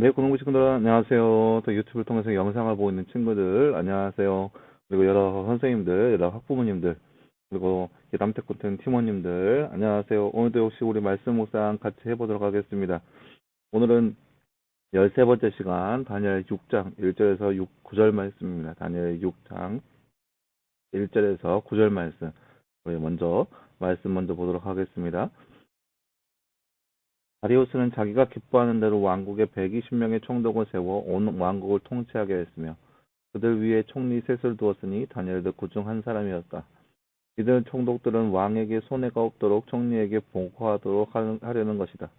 네, 고농부 친구들 안녕하세요. 또 유튜브를 통해서 영상을 보고 있는 친구들 안녕하세요. 그리고 여러 선생님들, 여러 학부모님들, 그리고 남태코튼 팀원님들 안녕하세요. 오늘도 역시 우리 말씀 묵상 같이 해보도록 하겠습니다. 오늘은 13번째 시간 다니엘 6장 1절에서 6, 9절 말씀입니다. 다니엘 6장 1절에서 9절 말씀. 우리 먼저 말씀 먼저 보도록 하겠습니다. 다리우스는 자기가 기뻐하는 대로 왕국에 120명의 총독을 세워 온 왕국을 통치하게 했으며 그들 위에 총리 셋을 두었으니 다니엘도 그중 한 사람이었다. 이들 총독들은 왕에게 손해가 없도록 총리에게 보고하도록 하려는 것이다.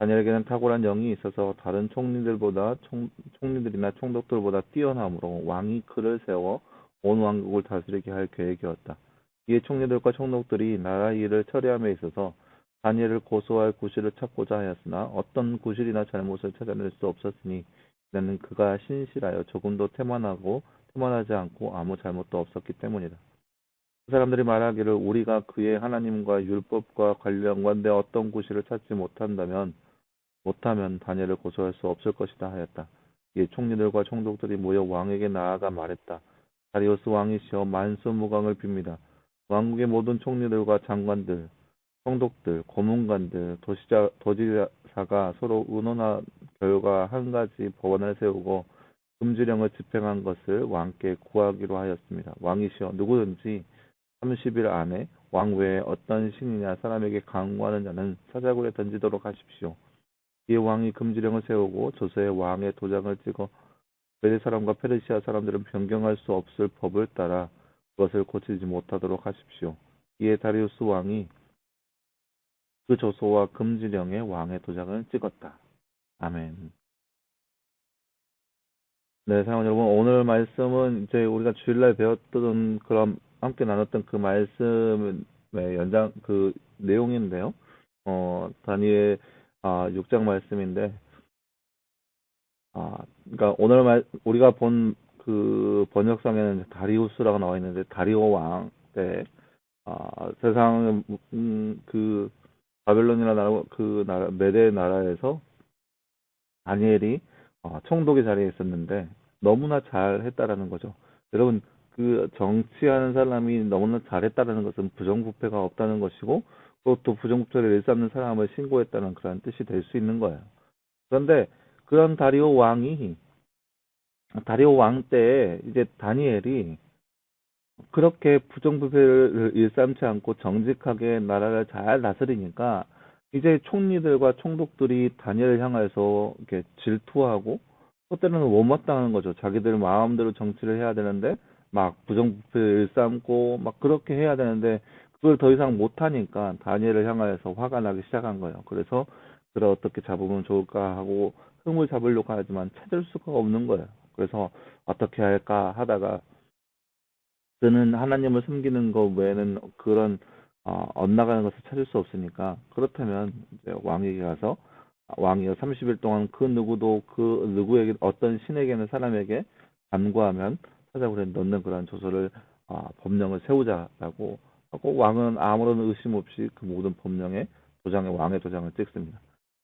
다니엘에게는 탁월한 영이 있어서 다른 총리들보다 총, 총리들이나 총독들보다 뛰어나므로 왕이 그를 세워 온 왕국을 다스리게 할 계획이었다. 이에 총리들과 총독들이 나라 일을 처리함에 있어서 다니엘을 고소할 구실을 찾고자 하였으나 어떤 구실이나 잘못을 찾아낼 수 없었으니 이는 그가 신실하여 조금도 태만하고 태만하지 않고 아무 잘못도 없었기 때문이다. 그 사람들이 말하기를 우리가 그의 하나님과 율법과 관련관대 어떤 구실을 찾지 못한다면 못하면 다니엘을 고소할 수 없을 것이다 하였다. 이에 총리들과 총독들이 모여 왕에게 나아가 말했다. 다리오스 왕이시여 만수무강을 빕니다. 왕국의 모든 총리들과 장관들, 총독들, 고문관들, 도시자, 도지사가 서로 의논한 결과 한 가지 법원을 세우고 금지령을 집행한 것을 왕께 구하기로 하였습니다. 왕이시여 누구든지 30일 안에 왕 외에 어떤 신이냐 사람에게 강구하는 자는 사자굴에 던지도록 하십시오. 이에 왕이 금지령을 세우고 조서에 왕의 도장을 찍어 베레 사람과 페르시아 사람들은 변경할 수 없을 법을 따라 그것을 고치지 못하도록 하십시오. 이에 다리우스 왕이 그 조소와 금지령에 왕의 도장을 찍었다. 아멘. 네, 사랑하는 여러분, 오늘 말씀은 이제 우리가 주일날 배웠던 그런 함께 나눴던 그 말씀의 연장 그 내용인데요. 어, 다니엘 아, 6장 말씀인데 아, 그러니까 오늘 말 우리가 본 그 번역상에는 다리우스라고 나와 있는데 다리오 왕때 아, 세상 음, 그 바벨론이나 나라, 그 나라, 메대 나라에서 다니엘이 어, 총독의 자리에 있었는데 너무나 잘했다라는 거죠. 여러분 그 정치하는 사람이 너무나 잘했다라는 것은 부정부패가 없다는 것이고 그것도 부정부패를 일삼는 사람을 신고했다는 그런 뜻이 될 수 있는 거예요. 그런데 그런 다리오 왕이 다리오 왕때 이제 다니엘이 그렇게 부정부패를 일삼지 않고 정직하게 나라를 잘 다스리니까 이제 총리들과 총독들이 다니엘을 향해서 이렇게 질투하고 또 때로는 못마땅한 거죠. 자기들 마음대로 정치를 해야 되는데 막 부정부패를 일삼고 막 그렇게 해야 되는데 그걸 더 이상 못하니까 다니엘을 향하여서 화가 나기 시작한 거예요. 그래서 그를 어떻게 잡으면 좋을까 하고 흠을 잡으려고 하지만 찾을 수가 없는 거예요. 그래서 어떻게 할까 하다가 그는 하나님을 숨기는 것 외에는 그런 어, 엇나가는 것을 찾을 수 없으니까 그렇다면 왕에게 가서 왕이여 30일 동안 그 누구도 그 누구에게 어떤 신에게는 사람에게 간구하면 사자굴에 넣는 그런 조서를 어, 법령을 세우자라고 하고 왕은 아무런 의심 없이 그 모든 법령에 도장에 왕의 도장을 찍습니다.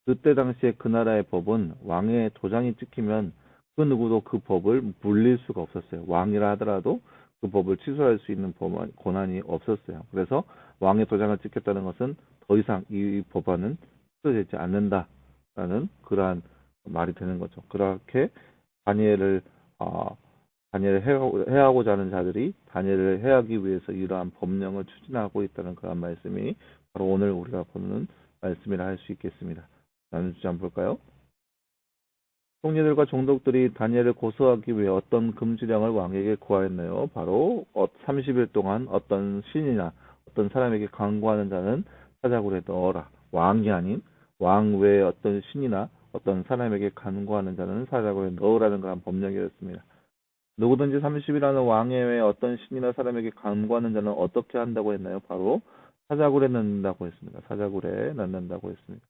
그때 당시에 그 나라의 법은 왕의 도장이 찍히면 그 누구도 그 법을 물릴 수가 없었어요. 왕이라 하더라도 그 법을 취소할 수 있는 법안, 권한이 없었어요. 그래서 왕의 도장을 찍혔다는 것은 더 이상 이 법안은 취소되지 않는다라는 그러한 말이 되는 거죠. 그렇게 다니엘을 어, 다니엘을 해하고자 하는 자들이 다니엘을 해하기 위해서 이러한 법령을 추진하고 있다는 그런 말씀이 바로 오늘 우리가 보는 말씀이라 할 수 있겠습니다. 나누지 한번 볼까요? 총리들과 종독들이 다니엘을 고소하기 위해 어떤 금지령을 왕에게 구하였나요? 바로 30일 어, 동안 어떤 신이나 어떤 사람에게 강구하는 자는 사자굴에 넣어라. 왕이 아닌 왕 외에 어떤 신이나 어떤 사람에게 간구하는 자는 사자굴에 넣으라는 그런 법령이었습니다. 누구든지 30이라는 왕의 외에 어떤 신이나 사람에게 간구하는 자는 어떻게 한다고 했나요? 바로 사자굴에 넣는다고 했습니다. 사자굴에 넣는다고 했습니다.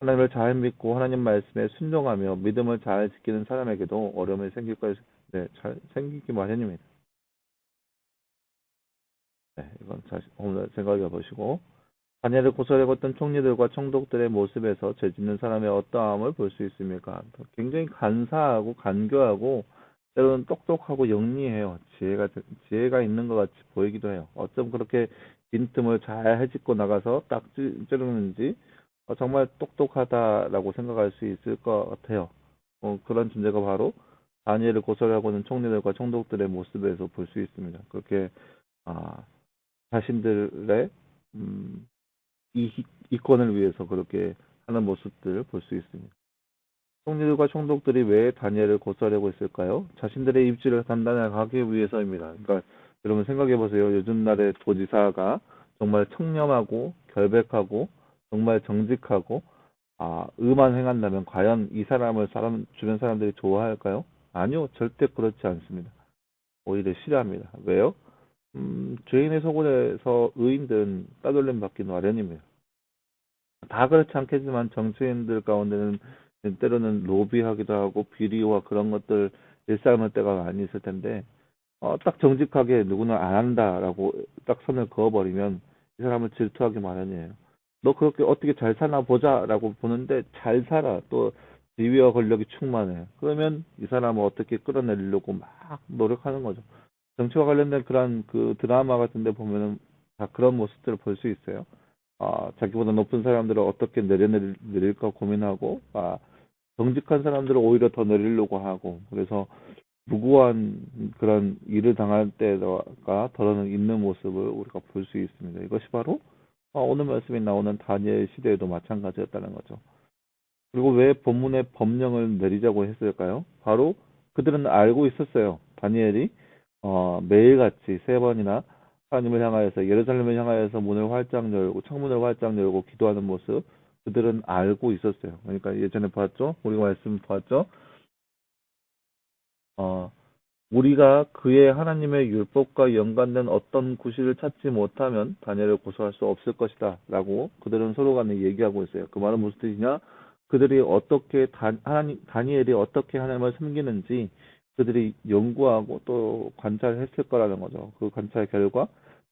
하나님을 잘 믿고 하나님 말씀에 순종하며 믿음을 잘 지키는 사람에게도 어려움이 생길 것, 네, 잘 생기기 마련입니다. 네, 이건 잘 오늘 생각해 보시고 고소하고 있던 총리들과 총독들의 모습에서 죄 짓는 사람의 어떠함을 볼 수 있습니까? 굉장히 간사하고 간교하고 때로는 똑똑하고 영리해요. 지혜가 지혜가 있는 것 같이 보이기도 해요. 어쩜 그렇게 빈틈을 잘 헤집고 나가서 딱 찌- 찌르는지 어, 정말 똑똑하다라고 생각할 수 있을 것 같아요. 어, 그런 존재가 바로 다니엘을 고소하고 있는 총리들과 총독들의 모습에서 볼 수 있습니다. 그렇게 아, 자신들의 음, 이, 이권을 위해서 그렇게 하는 모습들을 볼 수 있습니다. 총리들과 총독들이 왜 다니엘을 고소하려고 했을까요? 자신들의 입지를 단단하게 하기 위해서입니다. 그러니까 여러분 생각해 보세요. 요즘 날의 도지사가 정말 청렴하고 결백하고 정말 정직하고 아, 의만 행한다면 과연 이 사람을 사람 주변 사람들이 좋아할까요? 아니요, 절대 그렇지 않습니다. 오히려 싫어합니다. 왜요? 음, 죄인의 속을에서 의인들은 따돌림 받기 마련입니다. 다 그렇지 않겠지만 정치인들 가운데는 때로는 로비하기도 하고 비리와 그런 것들 일삼을 때가 많이 있을 텐데 어, 딱 정직하게 누구는 안 한다라고 딱 선을 그어버리면 이 사람을 질투하기 마련이에요. 너 그렇게 어떻게 잘 사나 보자라고 보는데 잘 살아 또 지위와 권력이 충만해. 그러면 이 사람을 어떻게 끌어내리려고 막 노력하는 거죠. 정치와 관련된 그런 그 드라마 같은 데 보면은 다 그런 모습들을 볼 수 있어요. 아, 자기보다 높은 사람들을 어떻게 내려내릴까 고민하고, 아, 정직한 사람들을 오히려 더 내리려고 하고, 그래서 무고한 그런 일을 당할 때가 더러는 있는 모습을 우리가 볼 수 있습니다. 이것이 바로 아, 오늘 말씀에 나오는 다니엘 시대에도 마찬가지였다는 거죠. 그리고 왜 본문의 법령을 내리자고 했을까요? 바로 그들은 알고 있었어요. 다니엘이 어, 매일같이 세 번이나 하나님을 향하여서 예루살렘을 향하여서 문을 활짝 열고 창문을 활짝 열고 기도하는 모습 그들은 알고 있었어요. 그러니까 예전에 봤죠? 우리가 말씀 봤죠? 어, 우리가 그의 하나님의 율법과 연관된 어떤 구실을 찾지 못하면 다니엘을 고소할 수 없을 것이다. 라고 그들은 서로 간에 얘기하고 있어요. 그 말은 무슨 뜻이냐? 그들이 어떻게, 다, 하나님, 다니엘이 어떻게 하나님을 섬기는지 그들이 연구하고 또 관찰했을 거라는 거죠. 그 관찰 결과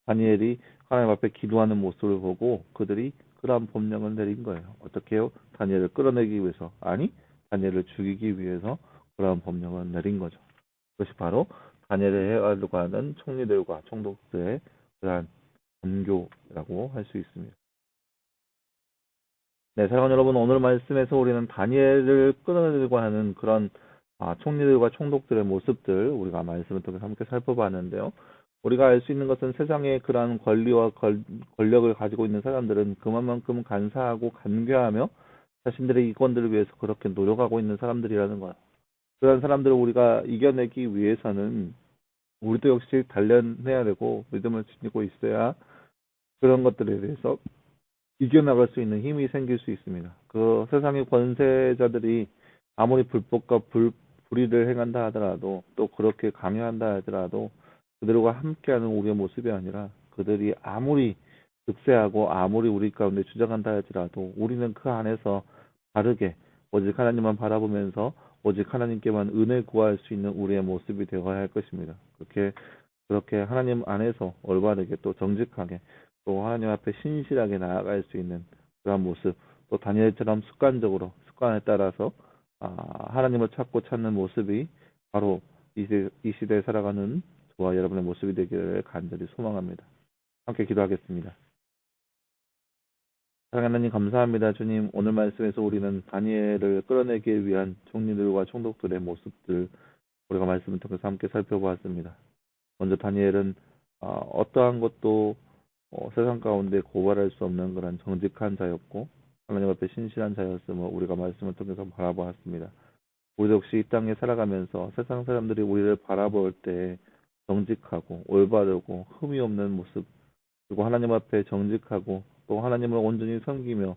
다니엘이 하나님 앞에 기도하는 모습을 보고 그들이 그러한 법령을 내린 거예요. 어떻게요? 다니엘을 끌어내기 위해서. 아니, 다니엘을 죽이기 위해서 그러한 법령을 내린 거죠. 그것이 바로 다니엘을 해가려고 하는 총리들과 총독들의 그러한 전교라고 할 수 있습니다. 네, 사랑하는 여러분, 오늘 말씀에서 우리는 다니엘을 끌어내려고 하는 그런 아, 총리들과 총독들의 모습들 우리가 말씀을 통해서 함께 살펴봤는데요. 우리가 알 수 있는 것은 세상에 그러한 권리와 걸, 권력을 가지고 있는 사람들은 그만큼 간사하고 간교하며 자신들의 이권들을 위해서 그렇게 노력하고 있는 사람들이라는 거예요. 그런 사람들을 우리가 이겨내기 위해서는 우리도 역시 단련해야 되고 믿음을 지니고 있어야 그런 것들에 대해서 이겨나갈 수 있는 힘이 생길 수 있습니다. 그 세상의 권세자들이 아무리 불법과 불, 불의를 행한다 하더라도 또 그렇게 강요한다 하더라도 그들과 함께하는 우리의 모습이 아니라 그들이 아무리 득세하고 아무리 우리 가운데 주장한다 하더라도 우리는 그 안에서 다르게 오직 하나님만 바라보면서 오직 하나님께만 은혜 구할 수 있는 우리의 모습이 되어야 할 것입니다. 그렇게 그렇게 하나님 안에서 올바르게 또 정직하게 또 하나님 앞에 신실하게 나아갈 수 있는 그런 모습 또 다니엘처럼 습관적으로 습관에 따라서 아, 하나님을 찾고 찾는 모습이 바로 이, 시, 이 시대에 살아가는 저와 여러분의 모습이 되기를 간절히 소망합니다. 함께 기도하겠습니다. 하나님 감사합니다. 주님 오늘 말씀에서 우리는 다니엘을 끌어내기 위한 총리들과 총독들의 모습들 우리가 말씀을 통해서 함께 살펴보았습니다. 먼저 다니엘은 어, 어떠한 것도 어, 세상 가운데 고발할 수 없는 그런 정직한 자였고 하나님 앞에 신실한 자였음을 우리가 말씀을 통해서 바라보았습니다. 우리도 역시 이 땅에 살아가면서 세상 사람들이 우리를 바라볼 때 정직하고 올바르고 흠이 없는 모습 그리고 하나님 앞에 정직하고 또 하나님을 온전히 섬기며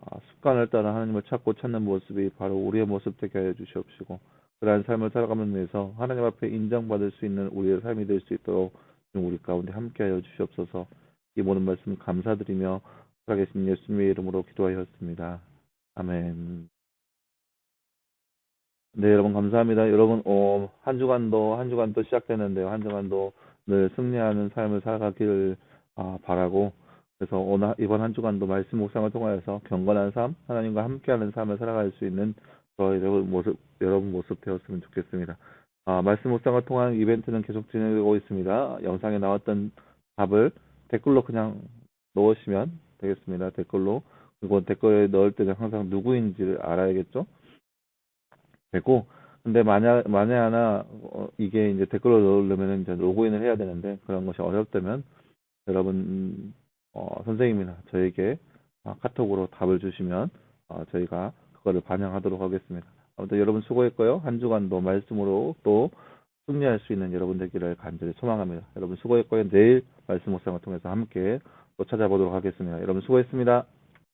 아, 습관을 따라 하나님을 찾고 찾는 모습이 바로 우리의 모습 되게 하여 주시옵시고 그러한 삶을 살아가면서 하나님 앞에 인정받을 수 있는 우리의 삶이 될 수 있도록 우리 가운데 함께 하여 주시옵소서 이 모든 말씀 감사드리며 살아계신 예수님의 이름으로 기도하였습니다. 아멘. 네, 여러분 감사합니다. 여러분 어, 한 주간도 한 주간도 시작되는데요. 한 주간도 늘 승리하는 삶을 살아가기를 아, 바라고 그래서 오늘 이번 한 주간도 말씀 묵상을 통하여서 경건한 삶, 하나님과 함께하는 삶을 살아갈 수 있는 저희 여러분 모습 여러분 모습 되었으면 좋겠습니다. 아, 말씀 묵상을 통한 이벤트는 계속 진행되고 있습니다. 영상에 나왔던 답을 댓글로 그냥 넣으시면 되겠습니다. 댓글로 그리고 댓글에 넣을 때는 항상 누구인지를 알아야겠죠. 되고 근데 만약 만에 하나 어, 이게 이제 댓글로 넣으려면 이제 로그인을 해야 되는데 그런 것이 어렵다면 여러분 어, 선생님이나 저에게 어, 카톡으로 답을 주시면 어, 저희가 그거를 반영하도록 하겠습니다. 아무튼 여러분 수고했고요. 한 주간도 말씀으로 또 승리할 수 있는 여러분 되기를 간절히 소망합니다. 여러분 수고했고요. 내일 말씀 묵상을 통해서 함께 또 찾아보도록 하겠습니다. 여러분 수고했습니다.